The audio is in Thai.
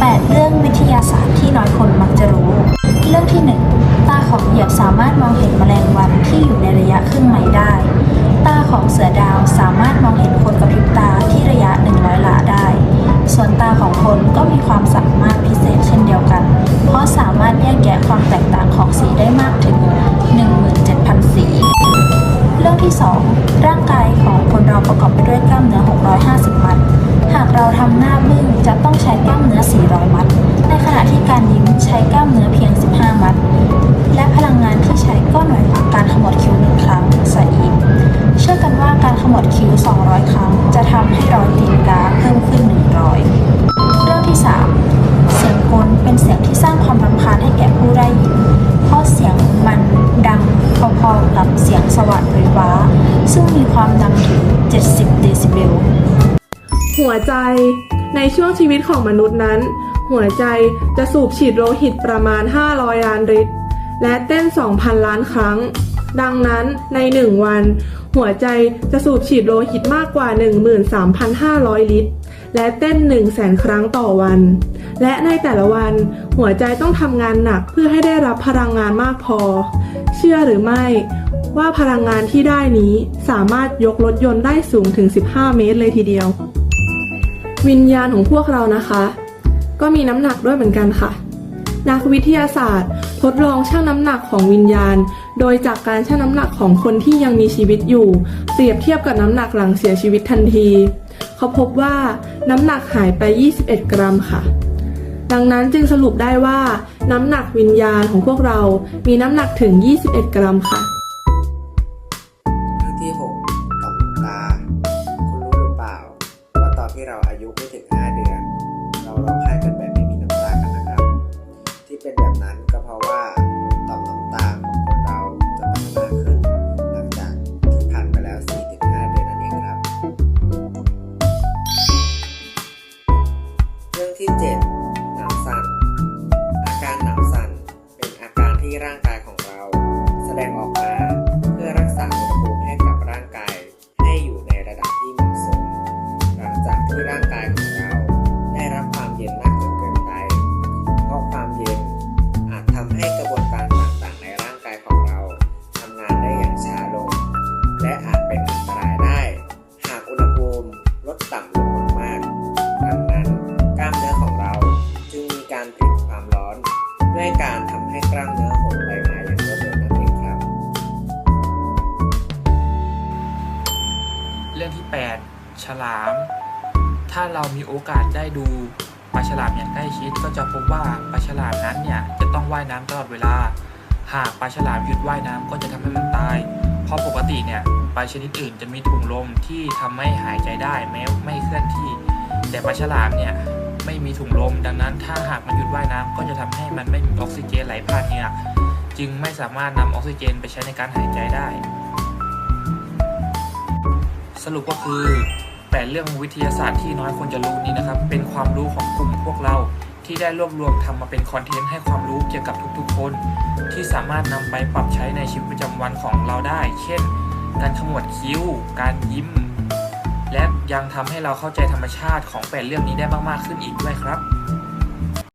8 เรื่องวิทยาศาสตร์ที่น้อยคนมักจะรู้ เรื่องที่ 1 ตาของเหยียวสามารถมองเห็นแมลงวันที่อยู่ในระยะครึ่งไมล์ได้ ตาของเสือดาวสามารถมองเห็นคนกระพริบตาที่ระยะ 100 หลาได้ ส่วนตาของคนก็มีความสามารถพิเศษเช่นเดียวกัน เพราะสามารถแยกแยะความแตกต่างของสีได้มากถึง 17,000 สี เรื่องที่ 2 ที่ใช้ก็หน่วยการขมวดคิ้วหนึ่งครั้งซะอีก เชื่อกันว่าการขมวดคิ้ว 200 ครั้ง จะทำให้รอยตีนกาเพิ่มขึ้น 100 เรื่องที่ 3 เสียงกลเป็นเสียงที่สร้างความรำคาญให้แก่ผู้ได้ยิน เพราะเสียงมันดังพอๆกับเสียงสว่านไฟฟ้า ซึ่งมีความดังถึง 70 เดซิเบล หัวใจในช่วงชีวิตของมนุษย์นั้น หัวใจจะสูบฉีดโลหิตประมาณ 500 ล้านลิตร และเต้น 2,000 ล้านครั้ง ดังนั้นใน 1 วัน หัวใจจะสูบฉีดโลหิตมากกว่า 13,500 ลิตร และเต้น 1 0 0 0 0 0 ครั้งต่อวัน และในแต่ละวัน หัวใจต้องทำงานหนักเพื่อให้ได้รับพลังงานมากพอ เชื่อหรือไม่ว่าพลังงานที่ได้นี้สามารถยกรถยนต์ได้สูงถึง 15 เมตรเลยทีเดียว วิญญาณของพวกเรานะคะ ก็มีน้ำหนักด้วยเหมือนกันค่ะ นักวิทยาศาสตร์ ทดลองชั่งน้ำหนักของวิญญาณ โดยจากการชั่งน้ำหนักของคนที่ยังมีชีวิตอยู่ เปรียบเทียบกับน้ำหนักหลังเสียชีวิตทันที เขาพบว่าน้ำหนักหายไป 21 กรัมค่ะดังนั้นจึงสรุปได้ว่า น้ำหนักวิญญาณของพวกเรา มีน้ำหนักถึง 21 กรัมค่ะ เรื่องที่ 6 ต่อมตา คุณรู้หรือเปล่า ว่าตอนที่เราอายุไม่ถึง ที่ 7 หนาวสั่น อาการหนาวสั่นเป็นอาการที่ร่างกายของเรา แสดงออกมา ด้วยการทำให้กล้ามเนื้อหดไปมาอย่างรวดเร็วนั่นเองครับ เรื่องที่ 8 ฉลาม ถ้าเรามีโอกาสได้ดูปลาฉลามอย่างใกล้ชิดก็จะพบว่าปลาฉลามนั้นเนี่ยจะต้องว่ายน้ำตลอดเวลา หากปลาฉลามหยุดว่ายน้ำก็จะทำให้มันตาย เพราะปกติเนี่ยปลาชนิดอื่นจะมีถุงลมที่ทำให้หายใจได้แม้ไม่เคลื่อนที่ แต่ปลาฉลามเนี่ย ไม่มีถุงลม ดังนั้นถ้าหากมันหยุดว่ายน้ำก็จะทำให้มันไม่มีออกซิเจนไหลผ่านเหงือกจึงไม่สามารถนำออกซิเจนไปใช้ในการหายใจได้ สรุปก็คือแปดเรื่องวิทยาศาสตร์ที่น้อยคนจะรู้นี้นะครับ เป็นความรู้ของกลุ่มพวกเราที่ได้รวบรวมทำมาเป็นคอนเทนต์ให้ความรู้เกี่ยวกับทุกๆคน ที่สามารถนำไปปรับใช้ในชีวิตประจำวันของเราได้ เช่น การขมวดคิ้ว การยิ้ม และยังทำให้เราเข้าใจธรรมชาติของแปดเรื่องนี้ได้มาก ๆ ขึ้นอีกด้วยครับ